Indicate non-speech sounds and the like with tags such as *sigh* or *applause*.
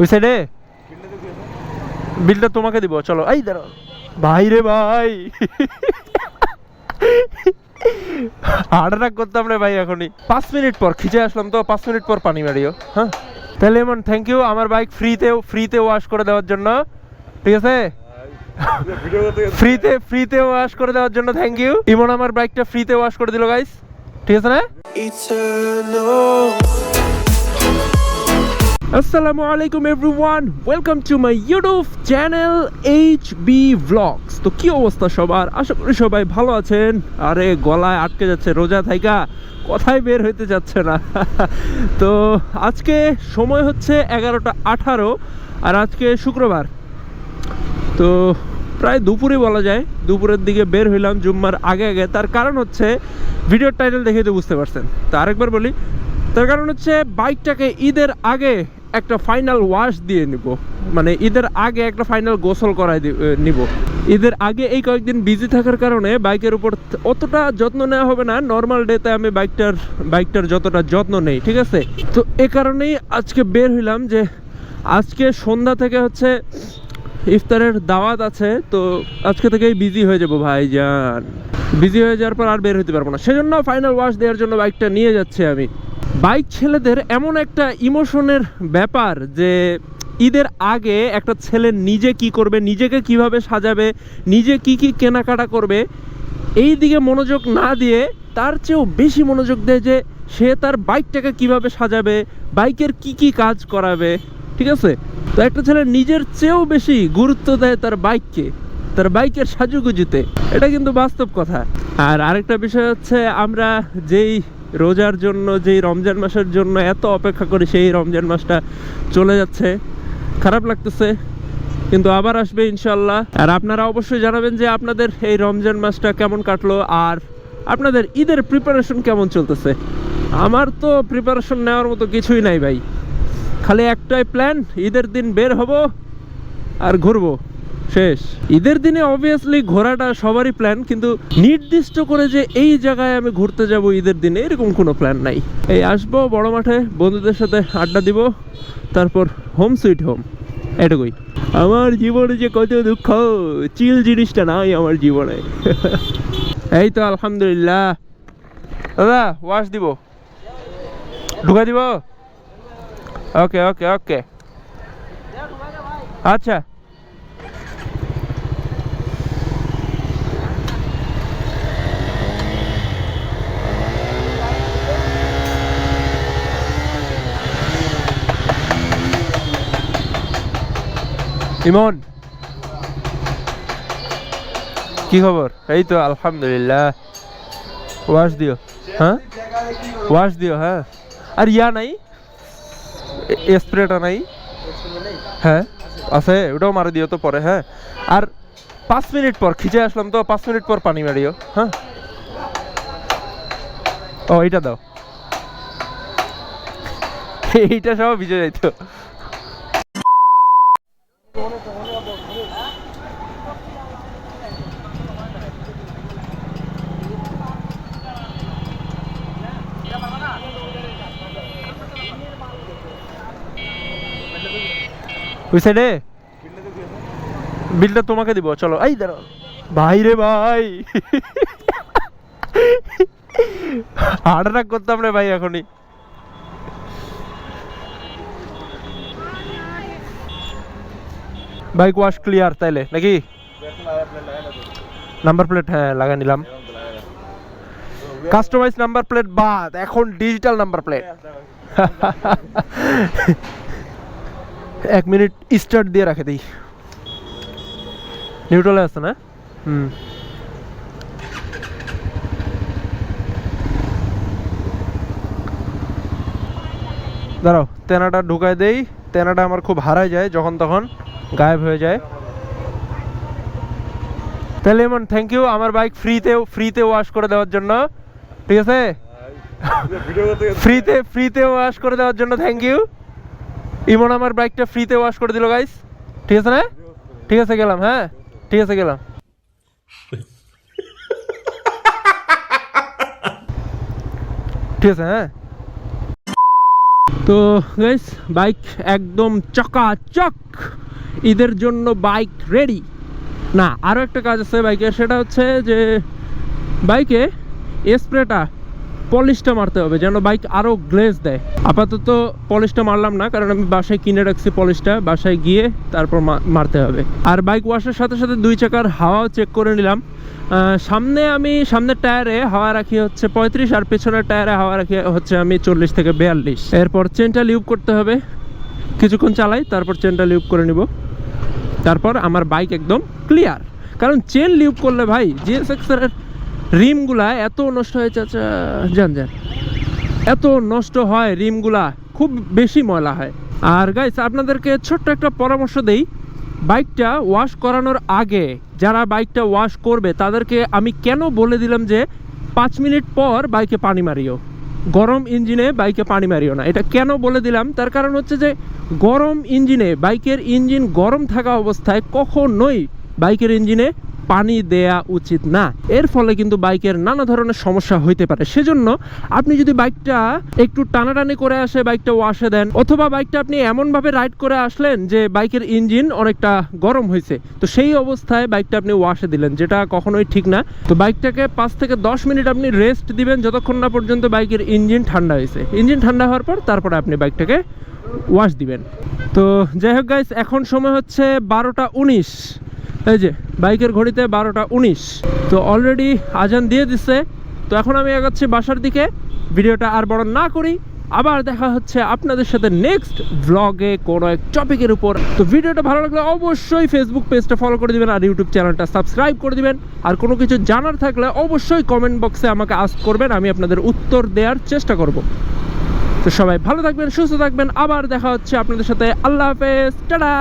ওই সাইডে বিলটা তোমাকে দিব, চলো। এই, দাঁড়াও। ভাই রে ভাই। হার্ট করতাম রে ভাই এখনই। পাঁচ মিনিট পর, খিচে আসলাম তো, পাঁচ মিনিট পর পানি মারিও হ্যাঁ? তাহলে এমন থ্যাংক ইউ আমার বাইক ফ্রিতেও ফ্রিতে ওয়াশ করে দেওয়ার জন্য। ঠিক আছে? ফ্রিতে ফ্রিতে ওয়াশ করে দেওয়ার জন্য থ্যাংক ইউ ইমন আমার বাইকটা ফ্রিতে ওয়াশ করে দিল গাইস ঠিক আছে না. আসসালামু আলাইকুম everyone welcome to my YouTube channel H B vlogs তো কি অবস্থা সবার? আশা করি সবাই ভালো আছেন। আরে, গলায় আটকে যাচ্ছে, রোজা থাইকা কথাই বের হইতে যাচ্ছে না। *laughs* তো আজকে সময় হচ্ছে এগারোটা আঠারো, আর আজকে শুক্রবার। তো প্রায় দুপুরে বলা যায়, দুপুরের দিকে বের হইলাম জুম্মার আগে আগে। তার কারণ হচ্ছে, ভিডিওর টাইটেল দেখে তো বুঝতে পারছেন। তো আরেকবার বলি, তার কারণ হচ্ছে বাইকটাকে ঈদের আগে একটা ফাইনাল ওয়াশ দিয়ে নিব। মানে ঈদের আগে একটা ফাইনাল গোসল করাই নিব। ঈদের আগে এই কয়েকদিন বিজি থাকার কারণে বাইকের উপর অতটা যত্ন নেওয়া হবে না। নর্মাল ডেতে আমি বাইকটার বাইকটার যতটা যত্ন নেই, ঠিক আছে? তো এ কারণেই আজকে বের হইলাম যে আজকে সন্ধ্যা থেকে হচ্ছে ইফতারের দাওয়াত আছে। তো আজকে থেকেই বিজি হয়ে যাব ভাইজান। বিজি হয়ে যাওয়ার পর আর বের হতে পারব না। সেজন্য ফাইনাল ওয়াশ দেওয়ার জন্য বাইকটা নিয়ে যাচ্ছি আমি। বাইক ছেলেদের এমন একটা ইমোশনের ব্যাপার যে ঈদের আগে একটা ছেলে নিজে কি করবে, নিজেকে কীভাবে সাজাবে, নিজে কি কি কেনাকাটা করবে, এই দিকে মনোযোগ না দিয়ে তার চেয়েও বেশি মনোযোগ দেয় যে সে তার বাইকটাকে কীভাবে সাজাবে, বাইকের কি কি কাজ করাবে, ঠিক আছে? তো একটা ছেলে নিজের চেয়েও বেশি গুরুত্ব দেয় তার বাইককে, তার বাইকের সাজুগুজুতে। এটা কিন্তু বাস্তব কথা। আর আরেকটা বিষয় হচ্ছে আমরা যেই রোজার জন্য, যেই রমজান মাসের জন্য এত অপেক্ষা করি, সেই রমজান মাসটা চলে যাচ্ছে। খারাপ লাগতেছে, কিন্তু আবার আসবে ইনশাল্লাহ আর আপনারা অবশ্যই জানাবেন যে আপনাদের এই রমজান মাসটা কেমন কাটলো, আর আপনাদের ঈদের প্রিপারেশন কেমন চলতেছে। আমার তো প্রিপারেশন নেওয়ার মতো কিছুই নাই ভাই। খালি একটাই প্ল্যান ঈদের দিন বের হব আর ঘুরবো। শেষ। ঈদের দিনে অবভিয়াসলি ঘোরাটা সবারই প্ল্যান কিন্তু নির্দিষ্ট করে যে এই জায়গায় আমি ঘুরতে যাব ঈদের দিনে, এরকম কোনো প্ল্যান নাই। এই আসব বড় মাঠে, বন্ধুদের সাথে আড্ডা দিব, তারপর হোম সুইট হোম এটুকুই। আমার জীবনে যে কত দুঃখ, চিল জিনিসটা নাই আমার জীবনে। *laughs* এই তো আলহামদুলিল্লাহ। দাদা ওয়াশ দিব। ঢুকা দিব? ওকে ওকে ওকে আচ্ছা। ইমন? কি খবর? এই তো আলহামদুলিল্লাহ। ওয়াশ দিও হ্যাঁ? ওয়াশ দিও হ্যাঁ? আর ইয়া নাই? স্প্রেটা নাই? হ্যাঁ? আছে, ওটাও মারি দিও তো পরে হ্যাঁ? আর পাঁচ মিনিট পর, খিচে আসলাম তো, পাঁচ মিনিট পর পানি মারিও হ্যাঁ? ও, এইটা দাও। এইটা সব ভিজে যাইতো। সাইডে বিলটা তোমাকে দিব, চলো। এই, দাঁড়াও। ভাই রে ভাই। হার্ট অ্যাটাক করতাম রে ভাই এখনই। বাইক ওয়াশ ক্লিয়ার তাইলে? নাকি? নাম্বার প্লেট হ্যাঁ লাগা নিলাম। কাস্টমাইজ নাম্বার প্লেট বাদ, এখন ডিজিটাল নাম্বার প্লেট এক মিনিট স্টার্ট দিয়ে রাখে দিই। নিউট্রালে আছে না? হুম। দাঁড়াও, তেনাটা ঢুকায় দেই। তেনাটা আমার খুব হারায় যায় যখন তখন। গায়েব হয়ে যায়। তাহলে এমন থ্যাংক ইউ আমার বাইক ফ্রিতে ফ্রিতে ওয়াশ করে দেওয়ার জন্য। ঠিক আছে? ফ্রিতে ফ্রিতে ওয়াশ করে দেওয়ার জন্য থ্যাংক ইউ ইমন আমার বাইকটা ফ্রিতে ওয়াশ করে দিল গাইস ঠিক আছে না? ঠিক আছে, গেলাম হ্যাঁ? ঠিক আছে, গেলাম। ঠিক আছে হ্যাঁ? তো গাইস বাইক একদম চকাচক। ঈদের জন্য বাইক রেডি না আরও একটা কাজ আছে বাইকে সেটা হচ্ছে যে বাইকে স্প্রেটা পলিশটা মারতে হবে, যেন বাইক আরও গ্লেজ দেয়। আপাতত পলিশটা মারলাম না, কারণ আমি বাসায় কিনে রাখছি পলিশটা বাসায় গিয়ে তারপর মারতে হবে। আর বাইক ওয়াশের সাথে সাথে দুই চাকার হাওয়াও চেক করে নিলাম। সামনে আমি সামনের টায়ারে হাওয়া রাখি হচ্ছে পঁয়ত্রিশ, আর পেছনের টায়ারে হাওয়া রাখি হচ্ছে আমি চল্লিশ থেকে বিয়াল্লিশ। এরপর চেনটা লিউব করতে হবে। কিছুক্ষণ চালাই, তারপর চেনটা লিউব করে নিব। তারপর আমার বাইক একদম ক্লিয়ার কারণ চেন লিউব করলে ভাই জিএসএক্স এর রিমগুলা এত নষ্ট হয়ে যাচ্ছে জান যান। এত নষ্ট হয় রিমগুলা, খুব বেশি ময়লা হয়। আর গাইস আপনাদেরকে ছোট্ট একটা পরামর্শ দেই বাইকটা ওয়াশ করানোর আগে, যারা বাইকটা ওয়াশ করবে, তাদেরকে আমি কেন বলে দিলাম যে, পাঁচ মিনিট পর বাইকে পানি মারিও। গরম ইঞ্জিনে বাইকে পানি মারিও না। এটা কেন বলে দিলাম? তার কারণ হচ্ছে যে গরম ইঞ্জিনে, বাইকের ইঞ্জিন গরম থাকা অবস্থায় কখনোই বাইকের ইঞ্জিনে পানি দেয়া উচিত না। এর ফলে কিন্তু বাইকের নানা ধরনের সমস্যা হইতে পারে। সেজন্য আপনি যদি বাইকটা একটু টানাটানি করে আসে, বাইকটা ওয়াশে দেন, অথবা বাইকটা আপনি এমনভাবে রাইড করে আসলেন যে বাইকের ইঞ্জিন অনেকটা গরম হয়েছে তো সেই অবস্থায় বাইকটা আপনি ওয়াশে দিলেন, যেটা কখনোই ঠিক না। তো বাইকটাকে পাঁচ থেকে দশ মিনিট আপনি রেস্ট দিবেন, যতক্ষণ না পর্যন্ত বাইকের ইঞ্জিন ঠান্ডা হয়েছে ইঞ্জিন ঠান্ডা হওয়ার পর তারপরে আপনি বাইকটাকে ওয়াশ দিবেন। তো যাই হোক গাইস এখন সময় হচ্ছে বারোটা উনিশ। এই যে, বাইকের ঘড়িতে বারোটা উনিশ। তো অলরেডি আজান দিয়ে দিচ্ছে তো এখন আমি এগাচ্ছি বাসার দিকে। ভিডিওটা আর বড় না করি। আবার দেখা হচ্ছে আপনাদের সাথে নেক্সট ব্লগে কোনো এক টপিকের উপর। তো ভিডিওটা ভালো লাগলে অবশ্যই ফেসবুক পেজটা ফলো করে দিবেন আর ইউটিউব চ্যানেলটা সাবস্ক্রাইব করে দিবেন। আর কোনো কিছু জানার থাকলে অবশ্যই কমেন্ট বক্সে আমাকে আস করবেন। আমি আপনাদের উত্তর দেওয়ার চেষ্টা করব। তো সবাই ভালো থাকবেন সুস্থ থাকবেন। আবার দেখা হচ্ছে আপনাদের সাথে। আল্লাহ হাফেজ। টাটা!